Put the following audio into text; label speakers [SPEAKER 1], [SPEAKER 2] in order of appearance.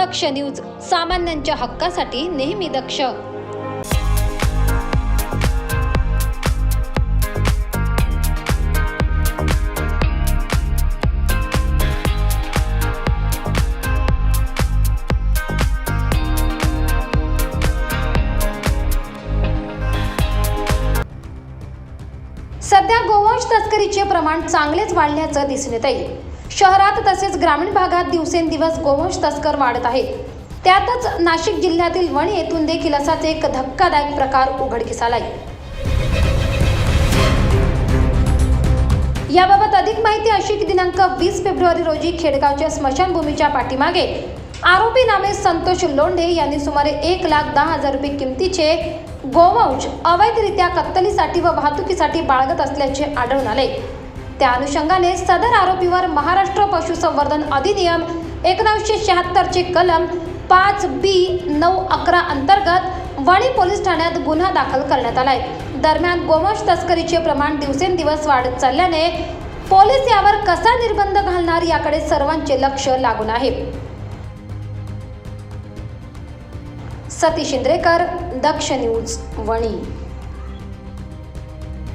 [SPEAKER 1] दक्ष news सामान्यांच्या हक्कासाठी नेहमी दक्ष. सध्या गोवंश तस्करीचे प्रमाण चांगलेच वाढल्याचं दिसून येत आहे शहरात तसेच ग्रामीण भागात दिवसेंदिवस गोवंश तस्कर वाढत आहेत त्यातच नाशिक जिल्ह्यातील वणी येथून देखील असाच एक धक्कादायक प्रकार उघडकीस आलाय याबाबत अधिक माहिती अशी की दिनांक वीस फेब्रुवारी रोजी खेडगावच्या स्मशानभूमीच्या पाठीमागे. आरोपी नामे संतोष लोंढे यांनी सुमारे एक लाख दहा हजार रुपये किमतीचे गोवंश अवैधरित्या कत्तलीसाठी व वाहतुकीसाठी बाळगत असल्याचे आढळून आले. त्या अनुषंगाने सदर आरोपीवर महाराष्ट्र पशुसंवर्धन अधिनियम एकोणीसशे शहात्तरचे कलम पाच बी नऊ अकरा अंतर्गत वणी पोलीस ठाण्यात गुन्हा दाखल करण्यात आलाय. दरम्यान गोवंश तस्करीचे प्रमाण दिवसेंदिवस वाढत चालल्याने पोलीस यावर कसा निर्बंध घालणार याकडे सर्वांचे लक्ष लागून आहे. सतीश इंद्रेकर दक्ष न्यूज वणी.